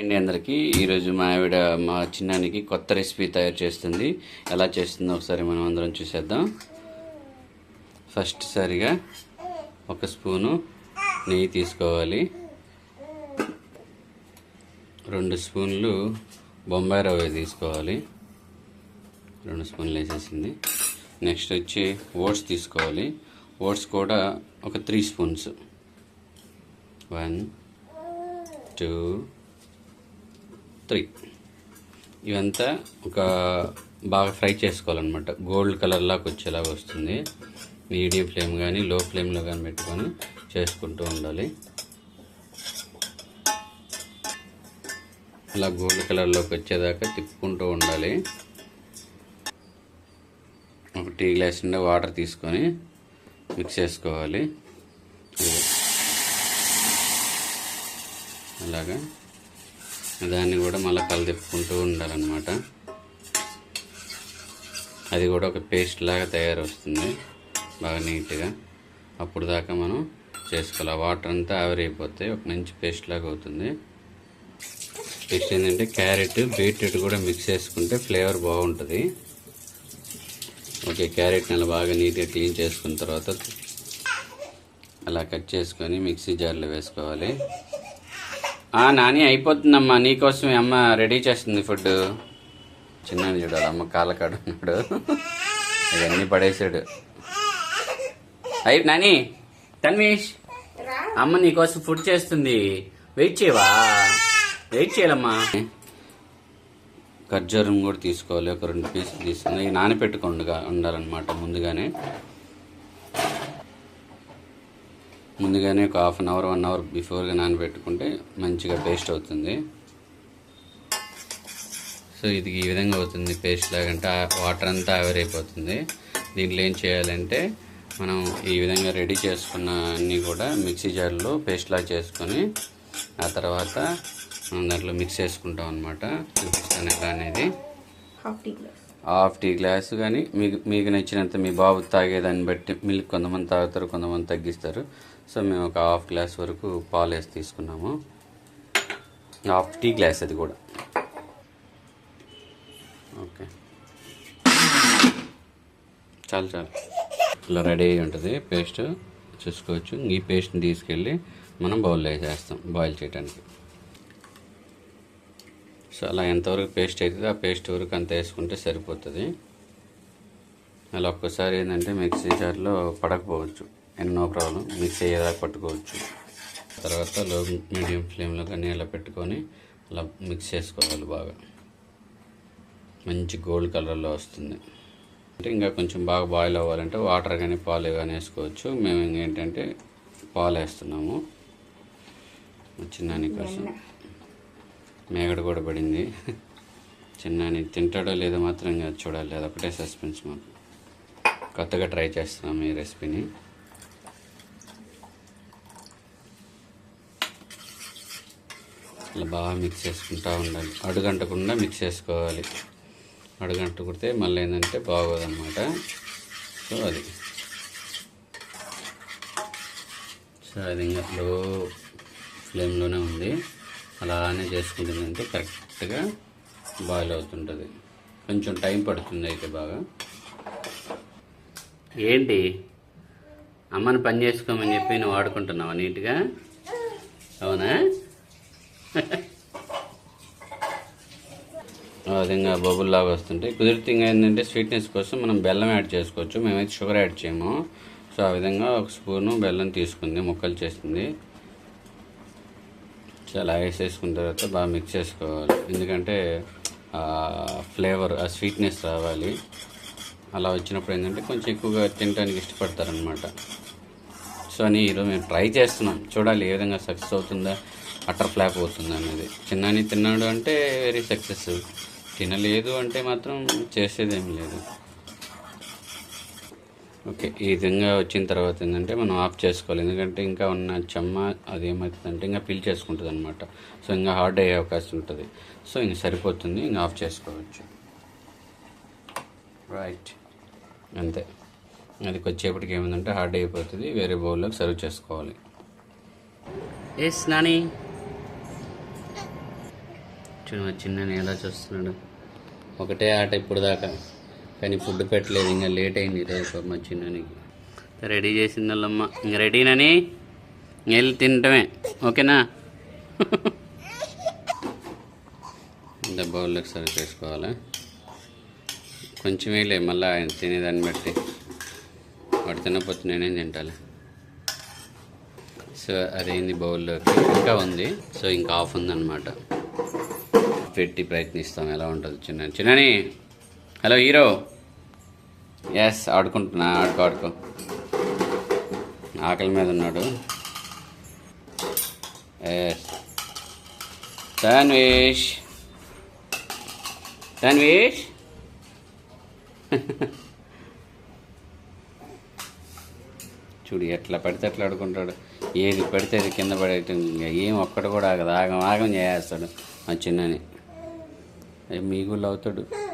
అండి అందరికీ. ఈరోజు మా ఆవిడ మా చిన్నానికి కొత్త రెసిపీ తయారు చేస్తుంది. ఎలా చేస్తుందో ఒకసారి మనం అందరం చూసేద్దాం. ఫస్ట్ సారిగా ఒక స్పూను నెయ్యి తీసుకోవాలి. రెండు స్పూన్లు బొంబాయి రవ్వ తీసుకోవాలి. రెండు స్పూన్లు వేసేసింది. నెక్స్ట్ వచ్చి ఓట్స్ తీసుకోవాలి. ఓట్స్ కూడా ఒక three spoons. One two three. ఇవంతా ఒక బాగా ఫ్రై చేసుకోవాలన్నమాట. గోల్డ్ కలర్లాగా వచ్చేలాగా వస్తుంది. మీడియం ఫ్లేమ్ కానీ లో ఫ్లేమ్లో కానీ పెట్టుకొని చేసుకుంటూ ఉండాలి. అలా గోల్డ్ కలర్లోకి వచ్చేదాకా తిప్పుకుంటూ ఉండాలి. ఒక టీ గ్లాస్ నిండా వాటర్ తీసుకొని మిక్స్ చేసుకోవాలి. అలాగా. దాన్ని కూడా మళ్ళీ కలదిప్పుకుంటూ ఉండాలన్నమాట. అది కూడా ఒక పేస్ట్ లాగా తయారు వస్తుంది బాగా నీట్గా. అప్పుడు దాకా మనం చేసుకోవాలి. ఆ వాటర్ అంతా ఆవిరైపోతే ఒక మంచి పేస్ట్ లాగా అవుతుంది. నెక్స్ట్ ఏంటంటే క్యారెట్ బీట్రూట్ కూడా మిక్స్ చేసుకుంటే ఫ్లేవర్ బాగుంటుంది. ఓకే క్యారెట్ని అలా బాగా నీట్గా క్లీన్ చేసుకున్న తర్వాత అలా కట్ చేసుకొని మిక్సీ జార్లో వేసుకోవాలి. నాని అయిపోతుందమ్మా. నీకోసం అమ్మ రెడీ చేస్తుంది ఫుడ్ చిన్న చూడాలి అమ్మ కాళ్ళ ఉన్నాడు. ఇవన్నీ పడేసాడు అయ్యి నాని తన్వీష్ అమ్మ నీకోసం ఫుడ్ చేస్తుంది. వెయిట్ చేయవా? వెయిట్ చేయాలమ్మా. ఖర్జూరం కూడా తీసుకోవాలి. ఒక రెండు పీసులు తీసుకుని ఇవి ఉండాలన్నమాట ముందుగానే. ముందుగానే ఒక half an hour one hour బిఫోర్గా నానబెట్టుకుంటే మంచిగా పేస్ట్ అవుతుంది. సో ఇది ఈ విధంగా అవుతుంది. పేస్ట్ లాగంటే వాటర్ అంతా ఆవిరైపోతుంది. దీంట్లో ఏం చేయాలంటే మనం ఈ విధంగా రెడీ చేసుకున్న అన్నీ కూడా మిక్సీ జార్లో పేస్ట్ లాగా చేసుకొని ఆ తర్వాత మనం దాంట్లో మిక్స్ చేసుకుంటాం అనమాట చూపిస్తాను ఎలా అనేది. Half tea glass half tea glass కానీ మీకు మీకు నచ్చినంత మీ బాబు తాగేదాన్ని బట్టి మిల్క్ కొంతమంది తాగుతారు కొంతమంది తగ్గిస్తారు. సో మేము ఒక హాఫ్ గ్లాస్ వరకు పాలు వేసి తీసుకున్నాము. హాఫ్ టీ గ్లాస్ అది కూడా. ఓకే. చాలు చాలు. ఇలా రెడీ అయి ఉంటుంది. పేస్ట్ చూసుకోవచ్చు. ఈ పేస్ట్ని తీసుకెళ్ళి మనం బౌల్లో వేసేస్తాం బాయిల్ చేయడానికి సో అలా ఎంతవరకు పేస్ట్ అవుతుందో ఆ పేస్ట్ వరకు అంత వేసుకుంటే సరిపోతుంది. అలా ఒక్కసారి ఏంటంటే మిక్సీ జార్లో పడకపోవచ్చు. ఎన్నో ప్రాబ్లం మిక్సీ అయ్యేదా పట్టుకోవచ్చు. తర్వాత లో మీడియం ఫ్లేమ్లో కానీ అలా పెట్టుకొని అలా మిక్స్ చేసుకోవాలి బాగా. మంచి గోల్డ్ కలర్లో వస్తుంది. అంటే ఇంకా కొంచెం బాగా బాయిల్ అవ్వాలంటే వాటర్ కానీ పాలు కానీ వేసుకోవచ్చు. మేము ఇంకేంటంటే పాలు వేస్తున్నాము. చిన్నాని కోసం. మేగడ కూడా పడింది. చిన్నాని తింటాడో లేదో మాత్రం ఇంకా చూడాలి. అదొకటే సస్పెన్స్ మాకు. కొత్తగా ట్రై చేస్తున్నాం ఈ రెసిపీని అలా బాగా మిక్స్ చేసుకుంటూ ఉండాలి. అడుగంటకుండా మిక్స్ చేసుకోవాలి. అడుగంటుకుంటే మళ్ళీ ఏంటంటే బాగోదన్నమాట. సో అది. సో అది ఇంకా లో ఫ్లేమ్లోనే ఉంది. అలానే చేసుకుంటుందంటే కరెక్ట్గా బాయిల్ అవుతుంటుంది. కొంచెం టైం పడుతుంది అయితే బాగా. ఏంటి? అమ్మని పని చేసుకోమని చెప్పి నువ్వు వాడుకుంటున్నావా నీట్గా? అవునా? విధంగా బబుల్ లాగా వస్తుంటాయి. కుదిరితే ఇంకా ఏంటంటే స్వీట్నెస్ కోసం మనం బెల్లం యాడ్ చేసుకోవచ్చు. మేమైతే షుగర్ యాడ్ చేయము. సో ఆ విధంగా ఒక స్పూను బెల్లం తీసుకుంది. ముక్కలు చేసింది. చాలా వేసేసుకున్న తర్వాత బాగా మిక్స్ చేసుకోవాలి. ఎందుకంటే ఫ్లేవర్ ఆ స్వీట్నెస్ రావాలి. అలా వచ్చినప్పుడు ఏంటంటే కొంచెం ఎక్కువగా తినడానికి ఇష్టపడతారనమాట సో అని ఈరోజు మేము ట్రై చేస్తున్నాం. చూడాలి ఏ విధంగా సక్సెస్ అవుతుందా అటర్ ఫ్లాప్ అవుతుంది అనేది. చిన్నని తిన్నాడు అంటే వెరీ సక్సెస్ తినలేదు అంటే మాత్రం చేసేదేం లేదు. ఓకే ఈ విధంగా వచ్చిన తర్వాత ఏంటంటే మనం ఆఫ్ చేసుకోవాలి. ఎందుకంటే ఇంకా ఉన్న చెమ్మ అది ఏమవుతుందంటే ఇంకా పీల్ చేసుకుంటుంది అనమాట సో ఇంకా హార్డ్ అయ్యే అవకాశం ఉంటుంది. సో ఇంక సరిపోతుంది. ఇంకా ఆఫ్ చేసుకోవచ్చు. రైట్ అంతే. అది కొద్దిసేపటికి ఏమైందంటే హార్డ్ అయిపోతుంది. వేరే బౌల్లోకి సర్వ్ చేసుకోవాలి. ఎస్ నాని. చూడు మా చిన్న ఎలా చూస్తున్నాడు. ఒకటే ఆట ఇప్పుడు దాకా. కానీ ఫుడ్ పెట్టలేదు. ఇంకా లేట్ అయింది ఈరోజు మా చిన్ననికి రెడీ చేసింది వాళ్ళమ్మ ఇంకా రెడీనని వెళ్ళి తినటమే ఓకేనా? ఇంత బౌల్లోకి సరి చేసుకోవాలా? కొంచెం వేయలే. మళ్ళీ ఆయన తినేదాన్ని బట్టి. వాడు తినకపోతే నేనేం తింటాలి. సో అదేంది బౌల్లోకి? ఇంకా ఉంది. సో ఇంకా ఆఫ్ ఉందన్నమాట. పెట్టి ప్రయత్నిస్తాం. ఎలా ఉంటుంది చిన్న చిన్నని? హలో హీరో ఎస్ ఆడుకుంటున్నా. ఆడుకో ఆడుకో. ఆకలి మీద ఉన్నాడు. ఎస్ తన్వేష్ తన్వేష్ చూడు ఎట్లా పడితే అట్లా ఆడుకుంటాడు. ఏది పడితే అది కింద పడేయటం. ఇంకా ఏం ఒక్కడు కూడా ఆగదు. ఆగం ఆగం చేస్తాడు మా చిన్నని. మీ గుళ్ళు అవుతాడు.